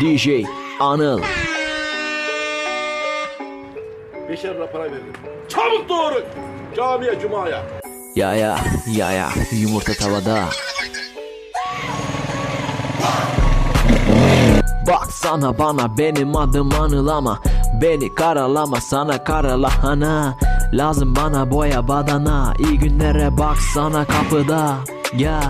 DJ Anıl. Beşer lira para veririm. Çabuk doğru. Camiye cumaya. Ya ya ya ya. Yumurta tavada. Baksana bana benim adım Anıl ama Beni karalama sana karalahana. Lazım bana boya badana. İyi günlere baksana kapıda. Ya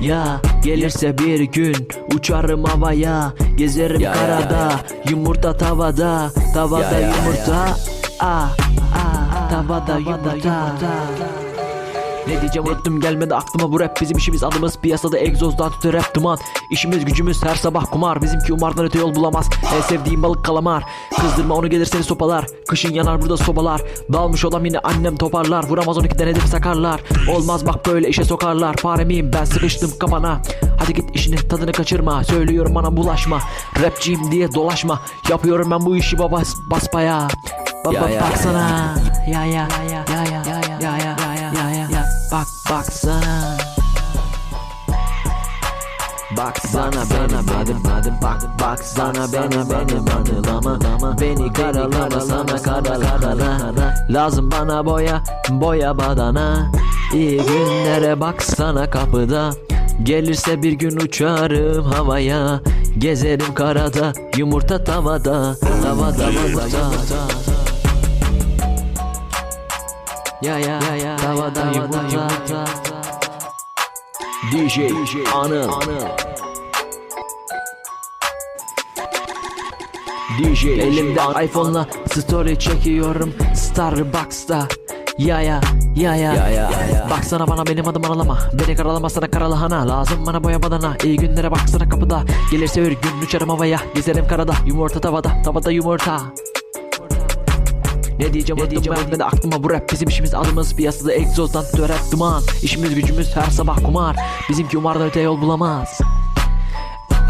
ya gelirse bir gün uçarım havaya Gezerim karada yumurta tavada Tavada yumurta. Ah ah tavada yumurta ne diyeceğim unuttum gelmedi aklıma bu rap. Bizim işimiz adımız piyasada egzozdan tüter rap duman. İşimiz gücümüz her sabah kumar. Bizimki umardan öte yol bulamaz. En sevdiğim balık kalamar. Kızdırma onu gelir seni sopalar. Kışın yanar burada sobalar. Dalmış olan yine annem toparlar. Vuramaz 12'den hedef sakarlar. Olmaz bak böyle işe sokarlar. Fare miyim ben sıkıştım kafana. Hadi git işinin tadını kaçırma. Söylüyorum bana bulaşma. Rapçiyim diye dolaşma. Yapıyorum ben bu işi baba basbaya. Baba baksana. Ya ya ya ya ya ya ya ya bak baksana Baksana benim adım adım bak baksana benim benim anılama Beni karalama sana karalama Lazım bana boya boya badana. İyi günlere baksana kapıda. Gelirse bir gün uçarım havaya. Gezerim karada yumurta tavada. Tavada yumurta Ya ya ya ya tavada yumurta DJ Anıl. DJ elimde iPhone'la story çekiyorum. Starbucks'ta. Ya ya ya ya. Ya ya Baksana bana benim adım aralama Beni karalama sana karalahana. Lazım bana boya badana. İyi günlere baksana kapıda. Gelirse bir gün uçarım havaya. Gezerim karada. Yumurta tavada. Tavada yumurta ne diyeceğim ne diyeceğim ben de aklıma bu rap. Bizim işimiz adımız piyasada egzozdan rap duman. İşimiz gücümüz her sabah kumar. Bizimki umardan öte yol bulamaz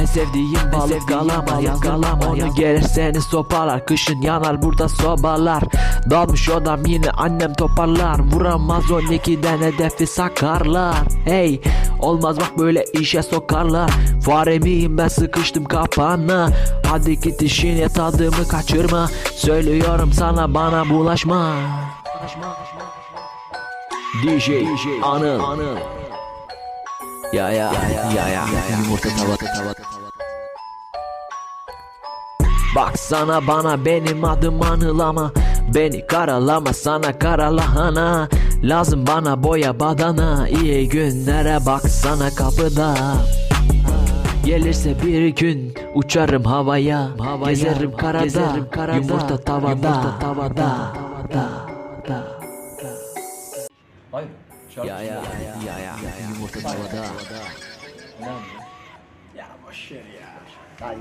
en sevdiğim balık galama yakalama Onu gelir seni soparlar Kışın yanar burada sobalar. Dalmış odam yine annem toparlar Vuramaz 12'den hedefi sakarlar. Hey olmaz bak böyle işe sokarlar. Fare miyim ben? Sıkıştım kapana Hadi git işine tadımı kaçırma. Söylüyorum sana bana bulaşma. DJ, Anıl, ya ya ya ya yumurta tavada tavada Baksana bana benim adım Anıl ama Beni karalama sana karalahana. Lazım bana boya badana. İyi günlere baksana kapıda. Gelirse bir gün uçarım havaya, gezerim karada, yumurta tavada, tavada, da, da. Hayır. Şarkı Ya ya ya ya Saçmada. Ya boşver ya. Hayır.